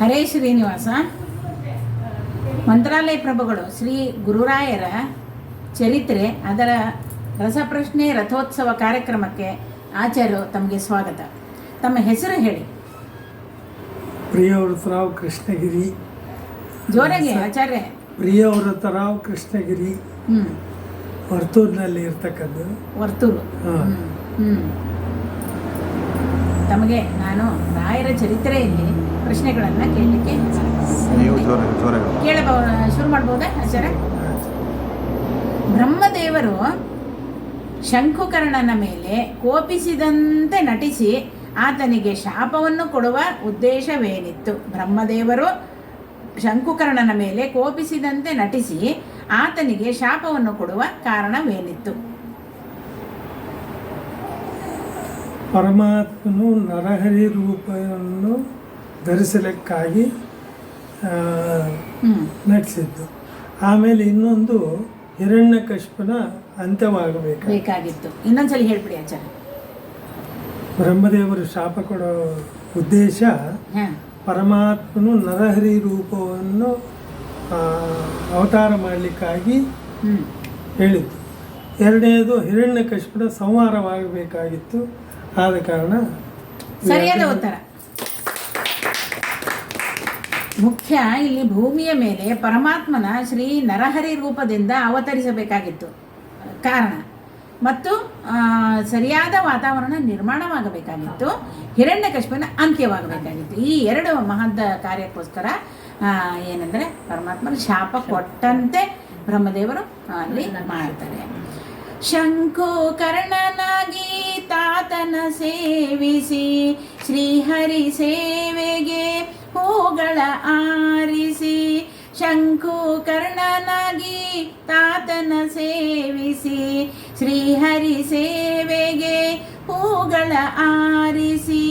ಹರೇ ಶ್ರೀನಿವಾಸ ಮಂತ್ರಾಲಯ ಪ್ರಭುಗಳು ಶ್ರೀ ಗುರುರಾಯರ ಚರಿತ್ರೆ ಅದರ ರಸಪ್ರಶ್ನೆ ರಥೋತ್ಸವ ಕಾರ್ಯಕ್ರಮಕ್ಕೆ ಆಚಾರ್ಯರು ತಮಗೆ ಸ್ವಾಗತ. ತಮ್ಮ ಹೆಸರು ಹೇಳಿ. ಪ್ರಿಯವೃತರಾವ್ ಕೃಷ್ಣಗಿರಿ. ಜೋರಾಗಿ ಆಚಾರ್ಯ. ಪ್ರಿಯವೃತರಾವ್ ಕೃಷ್ಣಗಿರಿ. ಹ್ಞೂ ವರ್ತೂರಿನಲ್ಲಿ ಇರ್ತಕ್ಕದ್ದು. ವರ್ತೂರು. ಹ್ಞೂ ತಮಗೆ ನಾನು ರಾಯರ ಚರಿತ್ರೆಯಲ್ಲಿ ಪ್ರಶ್ನೆಗಳನ್ನು ಕೇಳಲಿಕ್ಕೆ ನೀವು ಜೋರಾಗಿ ಜೋರಾಗಿ ಕೇಳಬಹು ಶುರು ಮಾಡ್ಬೋದಾ ಆಚಾರ ಬ್ರಹ್ಮದೇವರು ಶಂಕುಕರ್ಣನ ಮೇಲೆ ಕೋಪಿಸಿದಂತೆ ನಟಿಸಿ ಆತನಿಗೆ ಶಾಪವನ್ನು ಕೊಡುವ ಉದ್ದೇಶವೇನಿತ್ತು? ಬ್ರಹ್ಮದೇವರು ಶಂಕುಕರ್ಣನ ಮೇಲೆ ಕೋಪಿಸಿದಂತೆ ನಟಿಸಿ ಆತನಿಗೆ ಶಾಪವನ್ನು ಕೊಡುವ ಕಾರಣವೇನಿತ್ತು? ಪರಮಾತ್ಮನು ನರಹರಿ ರೂಪವನ್ನು ಧರಿಸಲಿಕ್ಕಾಗಿ ನಟಿಸಿದ್ದು ಆಮೇಲೆ ಇನ್ನೊಂದು ಹಿರಣ್ಯಕಶ್ಯಪನ ಅಂತ್ಯವಾಗಬೇಕು ಬೇಕಾಗಿತ್ತು. ಇನ್ನೊಂದ್ಸಲಿ ಹೇಳ್ಬಿಡಿ ಆಚಾರ ಬ್ರಹ್ಮದೇವರು ಶಾಪ ಕೊಡೋ ಉದ್ದೇಶ ಪರಮಾತ್ಮನು ನರಹರಿ ರೂಪವನ್ನು ಅವತಾರ ಮಾಡಲಿಕ್ಕಾಗಿ ಹೇಳಿದ್ದು. ಎರಡನೇದು ಹಿರಣ್ಯಕಶ್ಯಪನ ಸಂಹಾರವಾಗಬೇಕಾಗಿತ್ತು. ಆದ ಕಾರಣ ಸರಿಯಾದ ಉತ್ತರ. ಮುಖ್ಯ ಇಲ್ಲಿ ಭೂಮಿಯ ಮೇಲೆ ಪರಮಾತ್ಮನ ಶ್ರೀ ನರಹರಿ ರೂಪದಿಂದ ಅವತರಿಸಬೇಕಾಗಿತ್ತು. ಕಾರಣ. ಮತ್ತು ಸರಿಯಾದ ವಾತಾವರಣ ನಿರ್ಮಾಣವಾಗಬೇಕಾಗಿತ್ತು. ಹಿರಣ್ಯಕಶ್ಯಪನ ಅಂತ್ಯವಾಗಬೇಕಾಗಿತ್ತು. ಈ ಎರಡು ಮಹದ್ದ ಕಾರ್ಯಕ್ಕೋಸ್ಕರ ಏನಂದರೆ ಪರಮಾತ್ಮನ ಶಾಪ ಕೊಟ್ಟಂತೆ ಬ್ರಹ್ಮದೇವರು ಅಲ್ಲಿ ಮಾಡ್ತಾರೆ. ಶಂಕುಕರ್ಣನಾಗಿ ತಾತನ ಸೇವಿಸಿ ಶ್ರೀಹರಿ ಸೇವೆಗೆ ಹೂಗಳ ಆರಿಸಿ, ಶಂಕು ಕರ್ಣನಾಗಿ ತಾತನ ಸೇವಿಸಿ, ಶ್ರೀಹರಿ ಸೇವೆಗೆ ಹೂಗಳ ಆರಿಸಿ,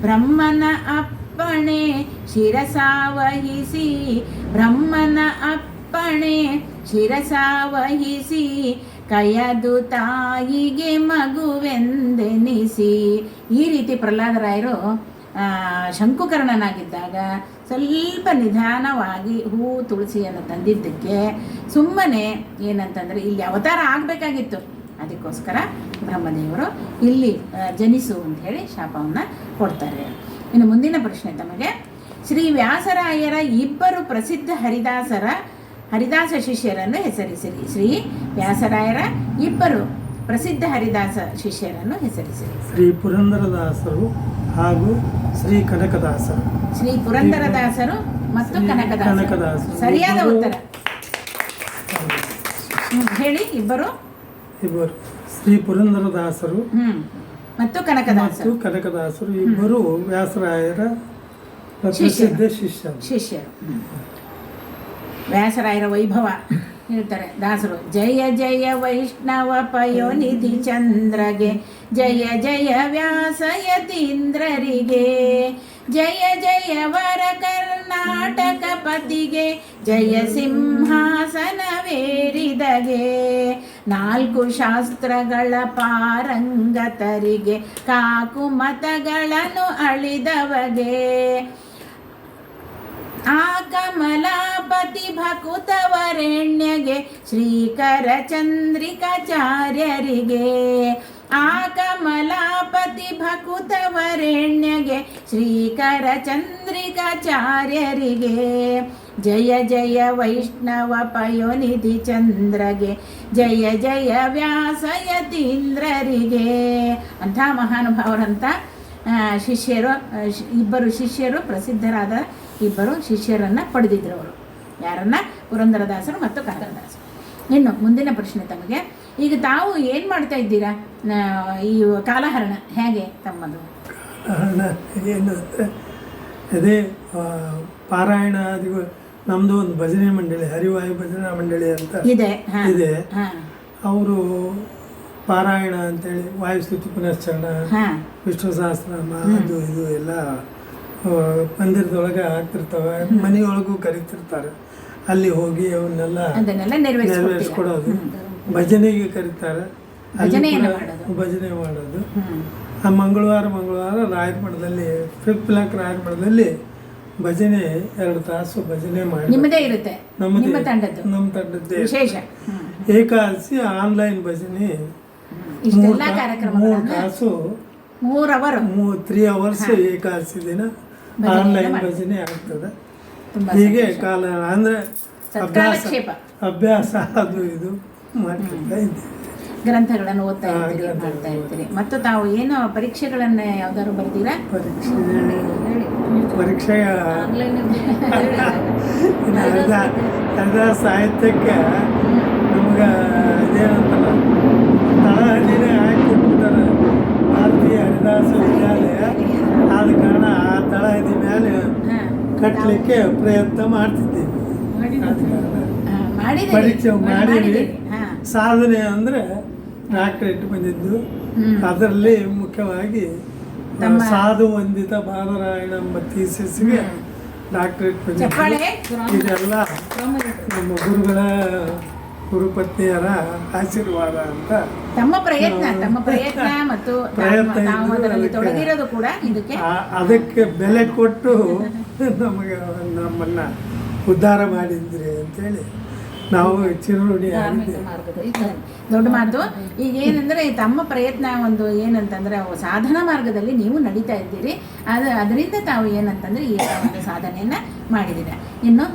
ಬ್ರಹ್ಮನ ಅಪ್ಪಣೆ ಶಿರಸಾವಹಿಸಿ, ಬ್ರಹ್ಮನ ಅಪ್ಪಣೆ ಶಿರಸಾವಹಿಸಿ, ಕಯದು ತಾಯಿಗೆ ಮಗುವೆಂದೆನಿಸಿ. ಈ ರೀತಿ ಪ್ರಹ್ಲಾದರಾಯರು ಶಂಕುಕರ್ಣನಾಗಿದ್ದಾಗ ಸ್ವಲ್ಪ ನಿಧಾನವಾಗಿ ಹೂ ತುಳಸಿಯನ್ನು ತಂದಿದ್ದಕ್ಕೆ ಸುಮ್ಮನೆ ಏನಂತಂದರೆ ಇಲ್ಲಿ ಅವತಾರ ಆಗಬೇಕಾಗಿತ್ತು. ಅದಕ್ಕೋಸ್ಕರ ಬ್ರಹ್ಮದೇವರು ಇಲ್ಲಿ ಜನಿಸು ಅಂತ ಹೇಳಿ ಶಾಪವನ್ನು ಕೊಡ್ತಾರೆ. ಇನ್ನು ಮುಂದಿನ ಪ್ರಶ್ನೆ ತಮಗೆ, ಶ್ರೀ ವ್ಯಾಸರಾಯರ ಇಬ್ಬರು ಪ್ರಸಿದ್ಧ ಹರಿದಾಸರ, ಹರಿದಾಸ ಶಿಷ್ಯರನ್ನು ಹೆಸರಿಸಿರಿ. ಶ್ರೀ ವ್ಯಾಸರಾಯರ ಇಬ್ಬರು ಪ್ರಸಿದ್ಧ ಹರಿದಾಸ ಶಿಷ್ಯರನ್ನು ಹೆಸರಿಸಿರಿ. ಶ್ರೀ ಪುರಂದರದಾಸರು ಹಾಗೂ ಶ್ರೀ ಕನಕದಾಸರು ಶ್ರೀ ಪುರಂದರದಾಸರು ಮತ್ತು ಕನಕದಾಸ ಕನಕದಾಸರು. ಸರಿಯಾದ ಉತ್ತರ. ಹ್ಮ್, ಹೇಳಿ ಇಬ್ಬರು? ಇಬ್ಬರು. ಶ್ರೀ ಪುರಂದರದಾಸರು ಹ್ಮ್ ಮತ್ತು ಮತ್ತು ಕನಕದಾಸರು. ಕನಕದಾಸರು ಇಬ್ಬರು ವ್ಯಾಸರಾಯರ ಪ್ರಸಿದ್ಧ ಶಿಷ್ಯರು. ಶಿಷ್ಯರು. ಹ್ಮ್. ವ್ಯಾಸರಾಯರ ವೈಭವ. ಹೇಳ್ತಾರೆ. ದಾಸರು, ಜಯ ಜಯ ವೈಷ್ಣವ ಪಯೋನಿಧಿ ಚಂದ್ರಗೆ, ಜಯ ಜಯ ವ್ಯಾಸಯತೀಂದ್ರರಿಗೆ ಜಯ ಜಯ ವರ ಕರ್ನಾಟಕ ಪತಿಗೆ, ಜಯ ಸಿಂಹಾಸನವೇರಿದಗೆ ನಾಲ್ಕು ಶಾಸ್ತ್ರಗಳ ಪಾರಂಗತರಿಗೆ, ಕಾಕು ಮತಗಳನ್ನು ಅಳಿದವಗೆ ಆ ಕಮಲಾಪತಿ ಭಕುತವರೆಣ್ಯಗೆ ಶ್ರೀಕರ ಚಂದ್ರಿಕಾಚಾರ್ಯರಿಗೆ ಆ ಕಮಲಾಪತಿ ಭಕುತವರೆಣ್ಯಗೆ ಶ್ರೀಕರ ಚಂದ್ರಿಕಾಚಾರ್ಯರಿಗೆ ಜಯ ಜಯ ವೈಷ್ಣವ ಪಯೋನಿಧಿ ಚಂದ್ರಗೆ. ಜಯ ಜಯ ವ್ಯಾಸಯತೀಂದ್ರರಿಗೆ. ಅಂಥ ಮಹಾನುಭಾವರಂಥ ಆ, ಶಿಷ್ಯರು ಇಬ್ಬರು ಶಿಷ್ಯರು ಪ್ರಸಿದ್ಧರಾದ ಇಬ್ಬರು ಶಿಷ್ಯರನ್ನು ಪಡೆದಿದ್ರು ಅವರು. ಯಾರನ್ನ? ಪುರಂದರದಾಸರು ಮತ್ತು ಕನಕದಾಸರು. ಇನ್ನು ಮುಂದಿನ ಪ್ರಶ್ನೆ ತಮಗೆ ಈಗ ತಾವು ಏನು ಮಾಡ್ತಾ ಇದ್ದೀರಾ? ಈ ಕಾಲಹರಣ ಹೇಗೆ ತಮ್ಮದು? ಏನು ಅದೇ ಪಾರಾಯಣ ಅದು ನಮ್ಮದು ಒಂದು ಭಜನೆ ಮಂಡಳಿ ಹರಿವಾಯು ಭಜನಾ ಮಂಡಳಿ ಅಂತ ಇದೆ ಇದೆ. ಅವರು ಪಾರಾಯಣ ಅಂತೇಳಿ ವಾಯುಸ್ತುತಿ ಪುನಶ್ಚರಣ ವಿಷ್ಣು ಸಹಸ್ರನಾಮ ಅದು ಇದು ಎಲ್ಲ ಮಂದಿರದೊಳಗೆ ಆಗ್ತಿರ್ತವೆ. ಮನೆಯೊಳಗೂ ಕರಿತಿರ್ತಾರೆ. ಅಲ್ಲಿ ಹೋಗಿ ಅವನ್ನೆಲ್ಲ ನೆರವೇರಿಸ್ಕೊಡೋದು. ಭಜನೆಗೆ ಕರೀತಾರೆ. ಭಜನೆ ಮಾಡೋದು. ಆ ಮಂಗಳವಾರ ಮಂಗಳವಾರ ರಾಯರಮಠದಲ್ಲಿ ಫಿಫ್ತ್ ಬ್ಲಾಕ್ ರಾಯರ ಮಠದಲ್ಲಿ ಭಜನೆ ಎರಡು ತಾಸು ಭಜನೆ ಮಾಡಿ. ನಿಮ್ಮದೇ ಇರುತ್ತೆ. ನಿಮ್ಮ ತಂಡದ್ದು. ವಿಶೇಷ. ಏಕಾದಶಿ ಆನ್ಲೈನ್ ಭಜನೆ. ಇಷ್ಟೆಲ್ಲ ಮೂರು ಕಾರ್ಯಕ್ರಮಗಳನ್ನ? ತಾಸು ಮೂರ್ ಅವರ್? ತ್ರೀ ಅವರ್ಸ್ ಏಕಾದಶಿ ದಿನ ಆನ್ಲೈನ್. ಭಜನೆ ಆಗ್ತದೆ. ತುಂಬಾ ಹೀಗೆ ಕಾಲ ಅಂದ್ರೆ ಅಭ್ಯಾಸ ಸತ್ಕಾಲಕ್ಷೇಪ ಅಭ್ಯಾಸ ಅದು ಇದು ಮಾಡ್ತಿರ್ತಾ ಇದ್ದೀವಿ. ಗ್ರಂಥಗಳನ್ನು ಓದ್ತಾ ಹಾ, ಇರ್ತೀರಿ ಮಾಡ್ತಾ ಇರ್ತೀರಿ. ಮತ್ತು ತಾವು ಏನು ಪರೀಕ್ಷೆಗಳನ್ನ ಯಾವ್ದಾದ್ರು ಬರ್ತೀರಾ ಪರೀಕ್ಷೆ ಪರೀಕ್ಷೆಯ ಇನ್ನು ಅರ್ಧ ಅರ್ಧ ಸಾಹಿತ್ಯಕ್ಕೆ ನಮ್ಗೆ ಇದೇನಂತಲ್ಲ ತಳಹದಿನೇ ಹಾಕಿ ಕೊಟ್ಬಿಟ್ಟಾರೆ ಭಾರತೀಯ ಹರಿದಾಸ ವಿದ್ಯಾಲಯ ಆದ ಕಾರಣ ಆ ತಳಹದಿ ಮೇಲೆ ಹಾ. ಕಟ್ಟಲಿಕ್ಕೆ ಪ್ರಯತ್ನ ಮಾಡ್ತಿದ್ದೇವೆ ಪರೀಕ್ಷೆ ಮಾಡಿದ್ವಿ. ಸಾಧನೆ ಅಂದರೆ ಡಾಕ್ಟರೇಟ್ ಬಂದಿದ್ದು. ಅದರಲ್ಲಿ ಮುಖ್ಯವಾಗಿ ಸಾಧು ವಂದಿತ ಬಾಲರಾಯಣ ಎಂಬ ಥೀಸಿಸ್ಗೆ ಡಾಕ್ಟರೇಟ್ ಬಂದಿದ್ದು. ಇದೆಲ್ಲ ನಮ್ಮ ಗುರುಗಳ ಗುರುಪತ್ನಿಯರ ಆಶೀರ್ವಾದ ಅಂತ ತಮ್ಮ ಪ್ರಯತ್ನ ತಮ್ಮ ಪ್ರಯತ್ನ ಮತ್ತು ಪ್ರಯತ್ನ ಅದಕ್ಕೆ ಬೆಲೆ ಕೊಟ್ಟು ನಮಗೆ ನಮ್ಮನ್ನ ಉದ್ಧಾರ ಮಾಡಿದ್ರಿ ಅಂತೇಳಿ ನಾವು ಚಿರುರುಡಿ ದೊಡ್ಡ ಮಾತು ಈಗ ಏನಂದ್ರೆ ತಮ್ಮ ಪ್ರಯತ್ನ ಒಂದು ಏನಂತಂದ್ರೆ ಸಾಧನಾ ಮಾರ್ಗದಲ್ಲಿ ನೀವು ನಡೀತಾ ಇದ್ದೀರಿ. ಅದ ಅದರಿಂದ ತಾವು ಏನಂತಂದ್ರೆ ಈ ಒಂದು ಸಾಧನೆಯನ್ನ ಮಾಡಿದ್ದೀರ. ಇನ್ನು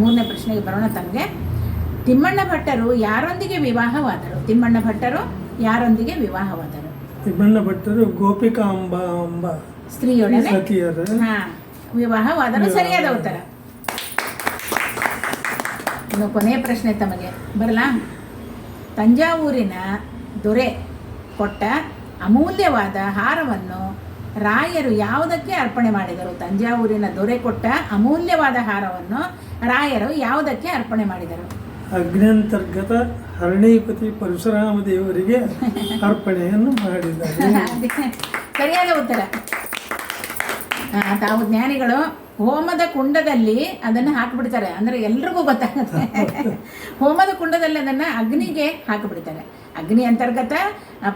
ಮೂರನೇ ಪ್ರಶ್ನೆಗೆ ಬರೋಣ ತಮಗೆ. ತಿಮ್ಮಣ್ಣ ಭಟ್ಟರು ಯಾರೊಂದಿಗೆ ವಿವಾಹವಾದರು? ತಿಮ್ಮಣ್ಣ ಭಟ್ಟರು ಯಾರೊಂದಿಗೆ ವಿವಾಹವಾದರು? ತಿಮ್ಮಣ್ಣ ಭಟ್ಟರು ಗೋಪಿಕಾ ಅಂಬ ಎಂಬ ಸ್ತ್ರೀಯೊಡನೆ? ಹಾ. ವಿವಾಹವಾದರು ಸರಿಯಾದ ಉತ್ತರ. ಇನ್ನು ಕೊನೆಯ ಪ್ರಶ್ನೆ ತಮಗೆ. ಬರಲಾ? ತಂಜಾವೂರಿನ ದೊರೆ ಕೊಟ್ಟ ಅಮೂಲ್ಯವಾದ ಹಾರವನ್ನು ರಾಯರು ಯಾವುದಕ್ಕೆ ಅರ್ಪಣೆ ಮಾಡಿದರು? ತಂಜಾವೂರಿನ ದೊರೆ ಕೊಟ್ಟ ಅಮೂಲ್ಯವಾದ ಹಾರವನ್ನು ರಾಯರು ಯಾವುದಕ್ಕೆ ಅರ್ಪಣೆ ಮಾಡಿದರು? ಅಗ್ನಂತರ್ಗತ ಹರಣೀಪತಿ ಪರಶುರಾಮ ದೇವರಿಗೆ ಅರ್ಪಣೆಯನ್ನು ಮಾಡಿದ್ದಾರೆ. ಸರಿಯಾದ ಉತ್ತರ. ತಾವು ಜ್ಞಾನಿಗಳು ಹೋಮದ ಕುಂಡದಲ್ಲಿ ಅದನ್ನು ಹಾಕಿಬಿಡ್ತಾರೆ. ಅಂದ್ರೆ ಎಲ್ರಿಗೂ ಗೊತ್ತಾಗುತ್ತೆ. ಹೋಮದ ಕುಂಡದಲ್ಲಿ ಅದನ್ನು ಅಗ್ನಿಗೆ ಹಾಕಿಬಿಡ್ತಾರೆ. ಅಗ್ನಿ ಅಂತರ್ಗತ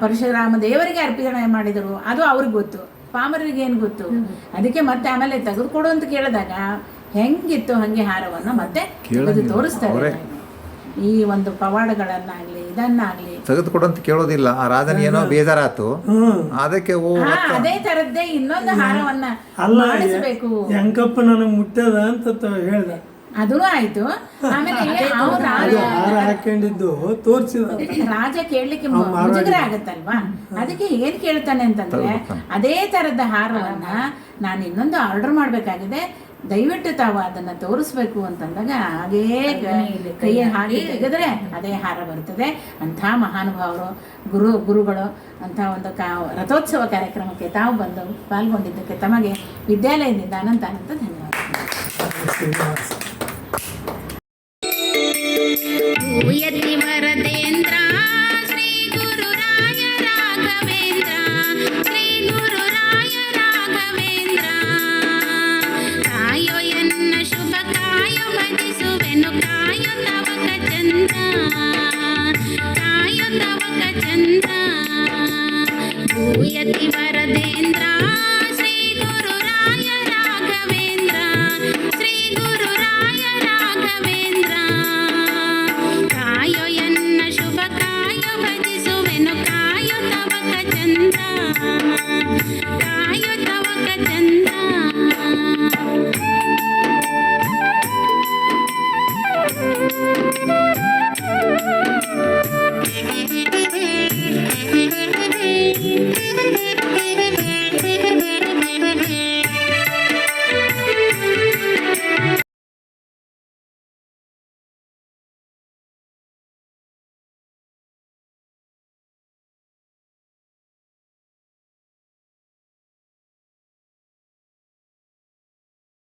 ಪರಶುರಾಮ ದೇವರಿಗೆ ಅರ್ಪಣೆ ಮಾಡಿದರು. ಅದು ಅವ್ರಿಗೆ ಗೊತ್ತು. ಪಾಮರರಿಗೆ ಏನು ಗೊತ್ತು? ಅದಕ್ಕೆ ಮತ್ತೆ ಆಮೇಲೆ ತೆಗೆದುಕೊಡು ಅಂತ ಕೇಳಿದಾಗ ಹೆಂಗಿತ್ತು ಹಂಗೆ ಹಾರವನ್ನು ಮತ್ತೆ ತೋರಿಸ್ತಾರೆ. ಈ ಒಂದು ಪವಾಡಗಳನ್ನಾಗಲಿ ಇದನ್ನಾಗ್ಲಿ ತೆಗೆದುಕೊಡು ಅಂತ ಕೇಳೋದಿಲ್ಲ. ಆ ರಾಜನ ಏನೋ ಬೇಜಾರಾತು. ಹ್ಮ್. ಅದಕ್ಕೆ ಓ ಹಾ, ಅದೇ ತರದ್ದೇ ಇನ್ನೊಂದು ಹಾರವನ್ನ ಅಲ್ಲ ಮಾಡಿಸ್ಬೇಕು. ಹೆಂಕಪ್ಪ ನನಗೆ ಮುಟ್ಟದ ಅಂತ ತ- ಹೇಳ್ದ. ಅದೂ ಆಯ್ತು. ಆಮೇಲೆ ಅವ್ನು ರಾಜ ಹಾರ ಹಾಕೊಂಡಿದ್ದು ತೋರಿಸಿದ. ರಾಜ ಕೇಳಲಿಕ್ಕೆ ಮುಜುಗರ ಆಗತ್ತಲ್ವಾ? ಅದಕ್ಕೆ ಏನ್ ಕೇಳ್ತಾನೆ ಅಂತಂದ್ರೆ ಅದೇ ತರದ ಹಾರವನ್ನ ನಾನು ಇನ್ನೊಂದು ಆರ್ಡರ್ ಮಾಡ್ಬೇಕಾಗಿದೆ. ದಯವಿಟ್ಟು ತಾವು ಅದನ್ನು ತೋರಿಸ್ಬೇಕು ಅಂತಂದಾಗ ಹಾಗೇ ಕೈ ಹಾಗೆ ತೆಗೆದ್ರೆ ಅದೇ ಹಾರ ಬರ್ತದೆ. ಅಂಥ ಮಹಾನುಭಾವರು ಗುರು ಗುರುಗಳು ಅಂಥ ಒಂದು ಕಾ ರಥೋತ್ಸವ ಕಾರ್ಯಕ್ರಮಕ್ಕೆ ತಾವು ಬಂದು ಪಾಲ್ಗೊಂಡಿದ್ದಕ್ಕೆ ತಮಗೆ ವಿದ್ಯಾಲಯದಿಂದ ಅನಂತ ಅನಂತ ಧನ್ಯವಾದಗಳು. చంద్రవక చంద్ర భూయతి వరదేంద్ర శ్రీ గురు రాయ రాఘవేంద్ర శ్రీ గురు రాయ రాఘవేంద్ర. కాయోయన్న శుభ కాయ భజిసువెను కాయ తవక చంద్ర కాయ తవక చంద్ర